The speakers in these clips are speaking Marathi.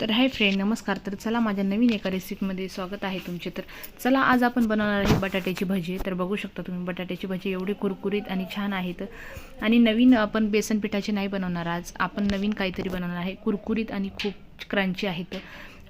तर हाय फ्रेंड नमस्कार. तर चला माझ्या नवीन एका रेसिपीमध्ये स्वागत आहे तुमचे. तर चला आज आपण बनवणार आहे बटाट्याची भजी. तर बघू शकता तुम्ही बटाट्याची भजी एवढी कुरकुरीत आणि छान आहेत आणि नवीन आपण बेसन पिठाची नाही बनवणार आज. आपण नवीन काहीतरी बनवणार आहे. कुरकुरीत आणि खूप क्रंची आहेत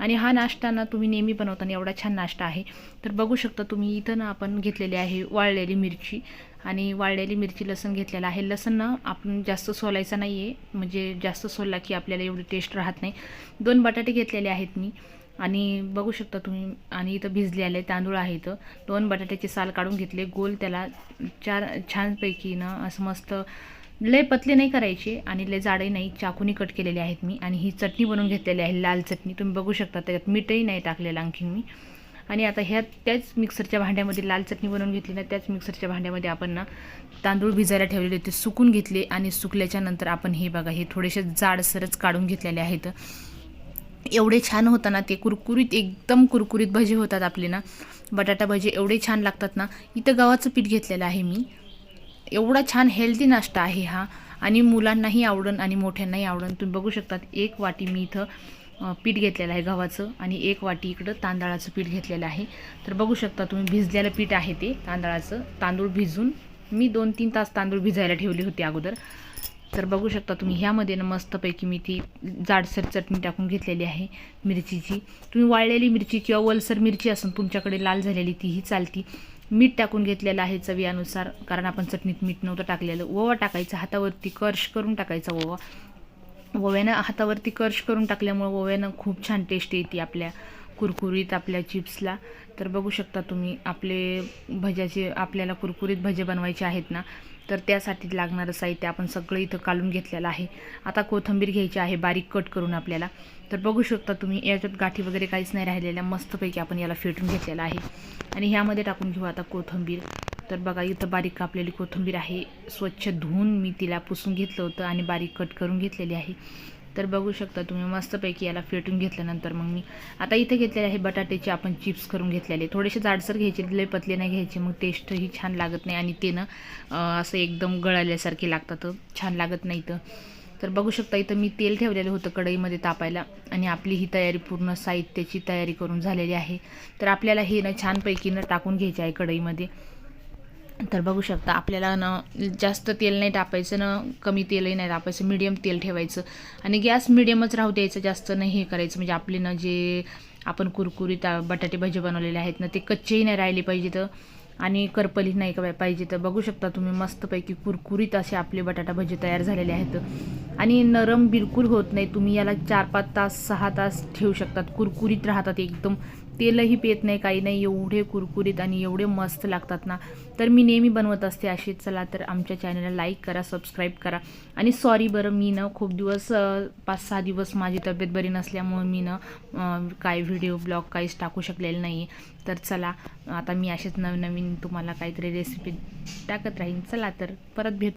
आणि हा नाश्ता ना तुम्ही नेहमी बनवताना एवढा छान नाश्ता आहे. तर बघू शकता तुम्ही इथं ना आपण घेतलेली आहे वाळलेली मिरची आणि वाळलेली मिरची लसण घेतलेलं आहे. लसण ना आपण जास्त सोलायचं नाही आहे म्हणजे जास्त सोलला की आपल्याला एवढी टेस्ट राहत नाही. दोन बटाटे घेतलेले आहेत मी आणि बघू शकता तुम्ही आणि इथं भिजले आले तांदूळ आहे इथं. दोन बटाट्याचे साल काढून घेतले गोल त्याला चार छानपैकी ना असं मस्त लय पतले नाही करायचे आणि लय जाडे नाही. चाकूनी कट केलेले आहेत मी आणि ही चटणी बनवून घेतलेली आहे लाल चटणी. तुम्ही बघू शकता त्याच्यात मीठही नाही टाकलेलं आणखीन मी. आणि आता ह्या त्याच मिक्सरच्या भांड्यामध्ये लाल चटणी बनवून घेतली ना त्याच मिक्सरच्या भांड्यामध्ये आपण ना तांदूळ भिजायला ठेवलेले होते सुकून घेतले आणि सुकल्याच्या नंतर आपण हे बघा हे थोडेसे जाडसरच काढून घेतलेले आहेत. एवढे छान होतं ना ते कुरकुरीत एकदम कुरकुरीत भजे होतात आपले ना. बटाटा भजे एवढे छान लागतात ना. इथं गव्हाचं पीठ घेतलेलं आहे मी. एवढा छान हेल्दी नाश्ता आहे हा. आणि मुलांनाही आवडन आणि मोठ्यांनाही आवडन. तुम्ही बघू शकतात एक वाटी मी इथं पीठ घेतलेलं आहे गव्हाचं आणि एक वाटी इकडं तांदळाचं पीठ घेतलेलं आहे. तर बघू शकता तुम्ही भिजलेलं पीठ आहे ते तांदळाचं. तांदूळ भिजून मी दोन तीन तास तांदूळ भिजायला ठेवले होते अगोदर. तर बघू शकता तुम्ही ह्यामध्ये ना मस्तपैकी मी ती जाडसर चटणी टाकून घेतलेली आहे मिरचीची. तुम्ही वाळलेली मिरची किंवा वलसर मिरची असून तुमच्याकडे लाल झालेली तीही चालती. मीठ टाकून घेतलेलं आहे चवीनुसार कारण आपण चटणीत मीठ नव्हतं टाकलेलं. ओवा टाकायचा हातावरती कर्श करून टाकायचा ओवा. ओव्यानं हातावरती कर्श करून टाकल्यामुळं ओव्यानं खूप छान टेस्ट येते आपल्या. कुरकुरीत आपल्या चिप्सला. तर बघू शकता तुम्ही आपले भज्याचे आपल्याला कुरकुरीत भजे बनवायचे आहेत ना तर त्यासाठी लागणारं साहित्य आपण सगळं इथं काढून घेतलेलं आहे. आता कोथिंबीर घ्यायची आहे बारीक कट करून आपल्याला. तर बघू शकता तुम्ही याच्यात गाठी वगैरे काहीच नाही राहिलेल्या मस्तपैकी आपण याला फेटून घेतलेलं आहे. आणि ह्यामध्ये टाकून घेऊ आता कोथिंबीर. तर बघा इथं बारीक कापलेली कोथिंबीर आहे स्वच्छ धुवून मी तिला पुसून घेतलं होतं आणि बारीक कट करून घेतलेली आहे. तर बघू शकता तुम्ही मस्तपैकी याला फेटून घेतल्यानंतर मग मी आता इथे घेतलेले आहे बटाट्याचे आपण चिप्स करून घेतलेले. थोडेसे जाडसर घ्यायचे लय पतले नाही घ्यायचे मग टेस्टही छान लागत नाही आणि ते ना असं एकदम गळाल्यासारखे लागतात छान लागत नाही तर तर बघू शकता इथं मी तेल ठेवलेलं होतं कढईमध्ये तापायला आणि आपली ही तयारी पूर्ण साहित्याची तयारी करून झालेली आहे. तर आपल्याला हे ना छानपैकी ना टाकून घ्यायचे आहे कढईमध्ये. तर बघू शकता आपल्याला ना जास्त तेल नाही टाकायचं ना कमी तेलही नाही टाकायचं मिडियम तेल ठेवायचं. आणि गॅस मिडियमच राहू द्यायचं जास्त नाही हे करायचं. म्हणजे आपले ना जे आपण कुरकुरीत बटाटे भजे बनवलेले आहेत ना ते कच्चेही नाही राहिले पाहिजे तर आणि करपली नाही का पाहिजे तर बघू शकता तुम्ही मस्तपैकी कुरकुरीत असे आपले बटाटा भजे तयार झालेले आहेत. आणि नरम बिलकुल होत नाही. तुम्ही याला चार पाच तास सहा तास ठेवू शकतात. कुरकुरीत राहतात एकदम. तेलही पेत नाही काही नाही. एवढे कुरकुरीत आणि एवढे मस्त लागतात ना. तर मी नेहमी बनवत असते अशी चला तर आमच्या चॅनलला लाईक करा सबस्क्राईब करा. आणि सॉरी बरं मी ना खूप दिवस पाच सहा दिवस माझी तब्येत बरी नसल्यामुळे मी ना काय व्हिडिओ ब्लॉग काहीच टाकू शकलेलं नाही. तर चला आता मी असेच नवनवीन तुम्हाला काहीतरी रेसिपी टाकत राहीन. चला तर परत भेट.